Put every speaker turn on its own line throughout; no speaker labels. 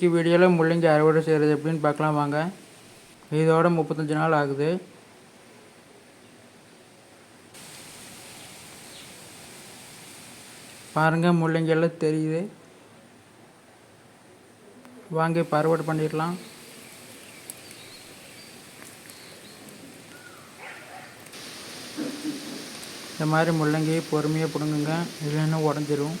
இன்றைக்கி வீடியோவில் முள்ளங்கி அறுவடை செய்கிறது எப்படின்னு பார்க்கலாம் வாங்க. இதோட முப்பத்தஞ்சு நாள் ஆகுது. பாருங்கள் முள்ளங்கியெல்லாம் தெரியுது. வாங்க இப்போ அறுவடை பண்ணிடலாம். இந்த மாதிரி முள்ளங்கியை பொறுமையாக பிடுங்குங்க இல்லைன்னா உடஞ்சிரும்.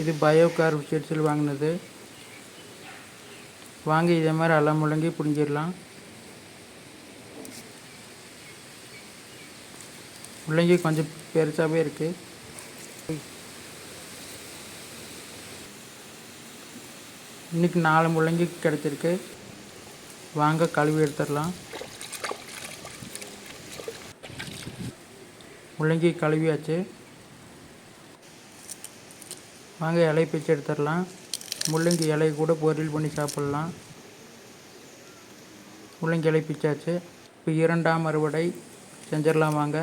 இது பயோ கார் சீட்ஸில் வாங்கினது. வாங்கி இதே மாதிரி எல்லா முள்ளங்கி பிடிங்கிடலாம். முள்ளங்கி கொஞ்சம் பெருசாகவே இருக்குது இன்றைக்கி நாலு முள்ளங்கி கிடச்சிருக்கு. வாங்க கழுவி எடுத்துடலாம். முள்ளங்கி கழுவியாச்சு. வாங்க இலை பிச்சு எடுத்துடலாம். முள்ளங்கி இலை கூட பொரியல் பண்ணி சாப்பிட்லாம். முள்ளங்கி இலை பிச்சாச்சு. இப்போ இரண்டாம் அறுவடை செஞ்சிடலாம் வாங்க.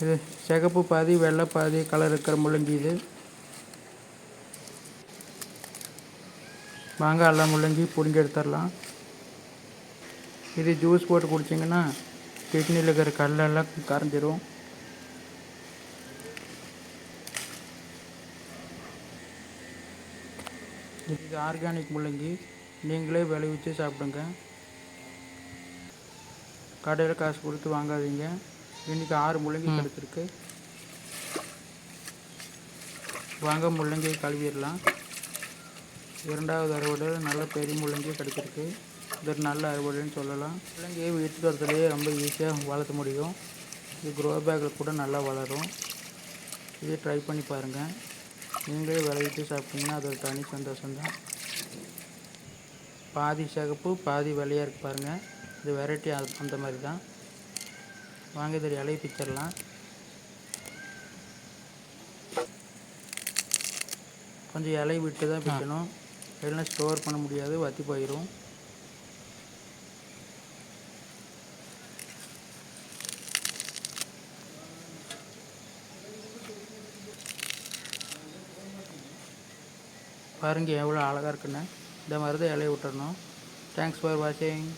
இது சிகப்பு பாதி வெள்ளை பாதி கலர் இருக்கிற முள்ளங்கி இது. வாங்க எல்லாம் முள்ளங்கி பிடுங்கி எடுத்துடலாம். இது ஜூஸ் போட்டு குடிச்சிங்கன்னா கிட்னியில் இருக்கிற கல்லெல்லாம் கரைஞ்சிரும். இது ஆர்கானிக் முள்ளங்கி. நீங்களே விளைவிச்சு சாப்பிடுங்க. கடையில் காசு கொடுத்து வாங்காதீங்க. இன்றைக்கி ஆறு முள்ளங்கி கிடச்சிருக்கு. வாங்க முள்ளங்கி கழுவிடலாம். இரண்டாவது அறுவடையில் நல்ல பெரிய முள்ளங்கி கிடச்சிருக்கு. இது நல்ல அறுவடைன்னு சொல்லலாம். முள்ளங்கியை வீட்டு தோட்டத்திலேயே ரொம்ப ஈஸியாக வளர்த்த முடியும். இது க்ரோ பேக்கில் கூட நல்லா வளரும். இதை ட்ரை பண்ணி பாருங்கள் நீங்களே விளைவிட்டு சாப்பிட்டீங்கன்னா அது ஒரு தனி சந்தோஷம்தான். பாதி சிகப்பு பாதி வெள்ளையாக இருக்கு பாருங்கள் இது வெரைட்டி அந்த மாதிரி தான் வாங்க இதில் இலையை பிச்சிடலாம். கொஞ்சம் இலை விட்டு தான் பிக்கணும் இல்லைன்னா ஸ்டோர் பண்ண முடியாது வற்றி போயிடும் பாருங்கள் எவ்வளோ அழகாக இருக்குன்னு. இந்த மாதிரி தான் இலையை விட்டுறணும். தேங்க்ஸ் ஃபார் வாட்சிங்